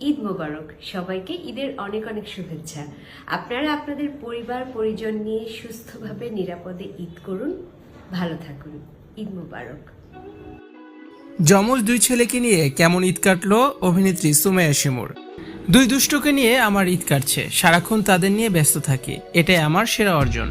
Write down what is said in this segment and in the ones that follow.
ঈদ মোবারক। সবাইকে ঈদের অনেক অনেক শুভেচ্ছা। আপনারা আপনাদের পরিবার, পরিজন নিয়ে সুস্থভাবে, নিরাপদে ঈদ করুন। ভালো থাকুন। ঈদ মোবারক। যমজ দুই ছেলেকে নিয়ে কেমন ঈদ কাটলো অভিনেত্রী সুমাইয়া শিমুর। দুই দুষ্টকে নিয়ে আমার ঈদ কাটছে। সারাক্ষণ তাদের নিয়ে ব্যস্ত থাকি। এটাই আমার সেরা অর্জন।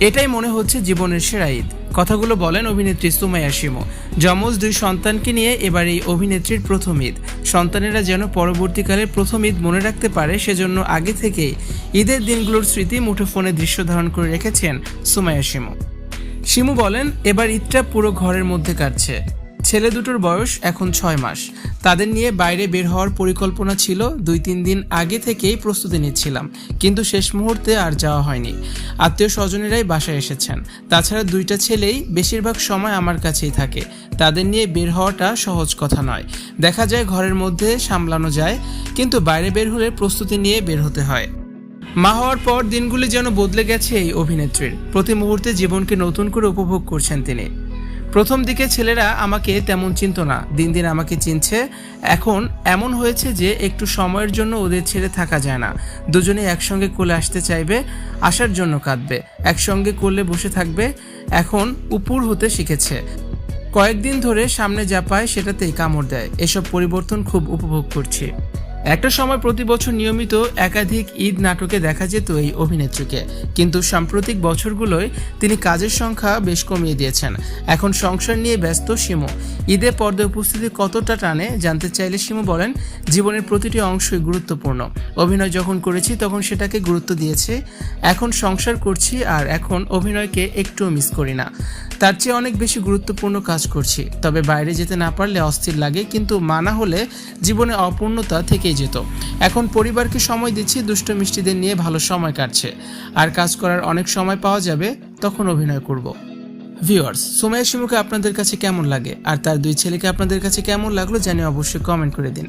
এটাই মনে হচ্ছে জীবনের সেরা ঈদ। কথাগুলো বলেন অভিনেত্রী সুমাইয়া শিমু। যমজ দুই সন্তানকে নিয়ে এবার এই অভিনেত্রীর প্রথম ঈদ। সন্তানেরা যেন পরবর্তীকালে প্রথম ঈদ মনে রাখতে পারে, সেজন্য আগে থেকেই ঈদের দিনগুলোর স্মৃতি মুঠোফোনে দৃশ্য ধারণ করে রেখেছেন সুমাইয়া শিমু। শিমু বলেন, এবার ঈদটা পুরো ঘরের মধ্যে কাটছে। ছেলে দুটোর বয়স এখন ছয় মাস। তাদের নিয়ে বাইরে বের হওয়ার পরিকল্পনা ছিল দুই তিন দিন আগে থেকেই প্রস্তুতি নিচ্ছিলাম, কিন্তু শেষ মুহূর্তে আর যাওয়া হয়নি। আত্মীয় স্বজনেরাই বাসায় এসেছেন। তাছাড়া দুইটা ছেলেই বেশিরভাগ সময় আমার কাছেই থাকে। তাদের নিয়ে বের হওয়াটা সহজ কথা নয়। দেখা যায় ঘরের মধ্যে সামলানো যায়, কিন্তু বাইরে বের হলে প্রস্তুতি নিয়ে বের হতে হয়। মা হওয়ার পর দিনগুলি যেন বদলে গেছে এই অভিনেত্রীর। প্রতি মুহূর্তে জীবনকে নতুন করে উপভোগ করছেন তিনি। প্রথম দিকে ছেলেরা আমাকে তেমন চিনত না। দিন দিন আমাকে চিনছে। এখন এমন হয়েছে যে একটু সময়ের জন্য ওদের ছেড়ে থাকা যায় না। দুজনে একসঙ্গে কোলে আসতে চাইবে, আসার জন্য কাঁদবে। একসঙ্গে কোলে বসে থাকবে, এখন উপুর হতে শিখেছে। কয়েকদিন ধরে সামনে যা পায় সেটাতেই কামড় দেয়। এসব পরিবর্তন খুব উপভোগ করছি। একটা সময় প্রতি বছর নিয়মিত একাধিক ঈদ নাটকে দেখা যেত এই অভিনেত্রীকে। কিন্তু সাম্প্রতিক বছরগুলোয় তিনি কাজের সংখ্যা বেশ কমিয়ে দিয়েছেন। এখন সংসার নিয়ে ব্যস্ত শিমু। ঈদে পর্দায় উপস্থিতি কতটা টানে জানতে চাইলে শিমু বলেন, জীবনের প্রতিটি অংশই গুরুত্বপূর্ণ। অভিনয় যখন করেছি তখন সেটাকে গুরুত্ব দিয়েছে। এখন সংসার করছি আর এখন অভিনয়কে একটুও মিস করি না। তার চেয়ে অনেক বেশি গুরুত্বপূর্ণ কাজ করছি। তবে বাইরে যেতে না পারলে অস্থির লাগে, কিন্তু মানা হলে জীবনে অপূর্ণতা থেকেই যেত। এখন পরিবারকে সময় দিচ্ছি, দুষ্ট মিষ্টিদের নিয়ে ভালো সময় কাটছে। আর কাজ করার অনেক সময় পাওয়া যাবে, তখন অভিনয় করব। ভিউয়ার্স, সোমাইয়া শিমুকে আপনাদের কাছে কেমন লাগে? আর তার দুই ছেলেকে আপনাদের কাছে কেমন লাগল জানিয়ে অবশ্যই কমেন্ট করে দিন।